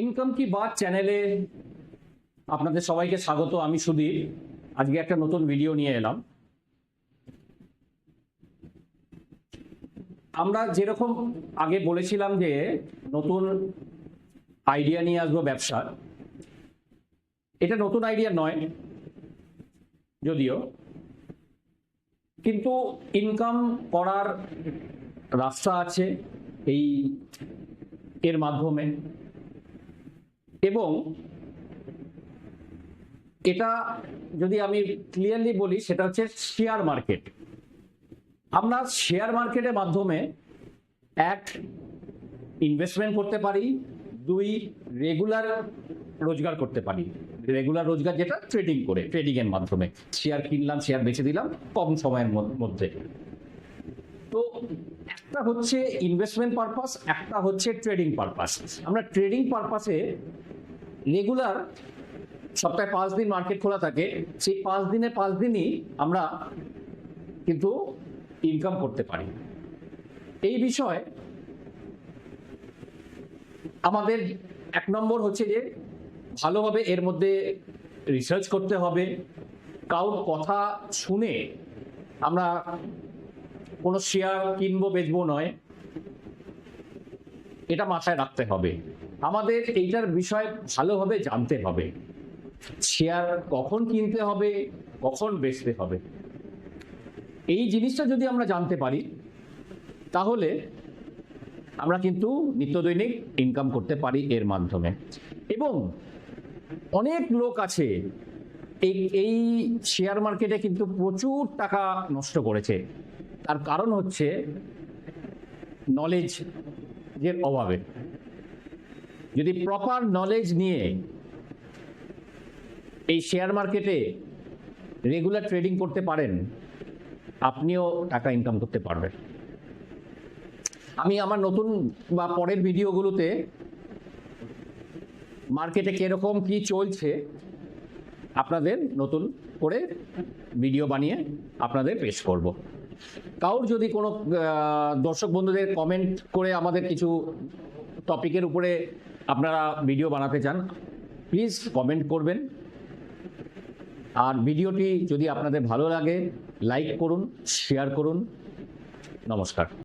Income কি বাদ চ্যানেলে আপনাদের সবাইকে স্বাগত, আমি সুদীপ আজকে একটা নতুন ভিডিও নিয়ে এলাম। আমরা যেরকম আগে বলেছিলাম যে নতুন আইডিয়া নিয়ে আসব ব্যবসার এটা নতুন আইডিয়া নয়, যদিও। কিন্তু ইনকাম করার রাস্তা আছে এই এর মাধ্যমে। এবং এটা যদি আমি ক্লিয়ারলি বলি, সেটা হচ্ছে শেয়ার মার্কেট আমরা শেয়ার মার্কেটের মাধ্যমে এক ইনভেস্টমেন্ট করতে পারি, দুই রেগুলার রোজগার করতে পারি। রেগুলার রোজগার যেটা ট্রেডিং করে ট্রেডিং এর মাধ্যমে। শেয়ার কিনলাম শেয়ার বেচে দিলাম, কম সময়ের মধ্যে। তো একটা হচ্ছে ইনভেস্টমেন্ট পারপাস একটা হচ্ছে ট্রেডিং পারপাস আমরা ট্রেডিং পারপাসে রেগুলার সপ্তাহে পাঁচ দিন মার্কেট খোলা থাকে, সেই পাঁচ দিনে পাঁচ দিনই আমরা কিন্তু ইনকাম করতে পারি। এই বিষয়ে আমাদের এক নম্বর হচ্ছে যে, ভালোভাবে এর মধ্যে রিসার্চ করতে হবে। কারোর কথা শুনে আমরা কোনো শেয়ার কিনবো, বেচবো নয়। এটা মাথায় রাখতে হবে। আমাদের এইটার বিষয় ভালোভাবে জানতে হবে। শেয়ার কখন কিনতে হবে, কখন বেচতে হবে। এই জিনিসটা যদি আমরা জানতে পারি, তাহলে আমরা কিন্তু নিত্যদৈনিক ইনকাম করতে পারি এর মাধ্যমে। এবং অনেক লোক আছে, এই এই শেয়ার মার্কেটে কিন্তু প্রচুর টাকা নষ্ট করেছে। তার কারণ হচ্ছে নলেজ এর অভাবে। যদি প্রপার নলেজ নিয়ে এই শেয়ার মার্কেটে রেগুলার ট্রেডিং করতে পারেন, আপনিও টাকা ইনকাম করতে পারবেন। আমি আমার নতুন বা পরের ভিডিওগুলোতে মার্কেটে কীরকম কি চলছে আপনাদের নতুন করে ভিডিও বানিয়ে আপনাদের পেশ করব। কারোর যদি কোনো দর্শক বন্ধুদের কমেন্ট করে আমাদের কিছু টপিকের উপরে আপনারা ভিডিও বানাতে চান প্লিজ কমেন্ট করবেন। আর ভিডিওটি যদি আপনাদের ভালো লাগে লাইক করুন শেয়ার করুন। নমস্কার।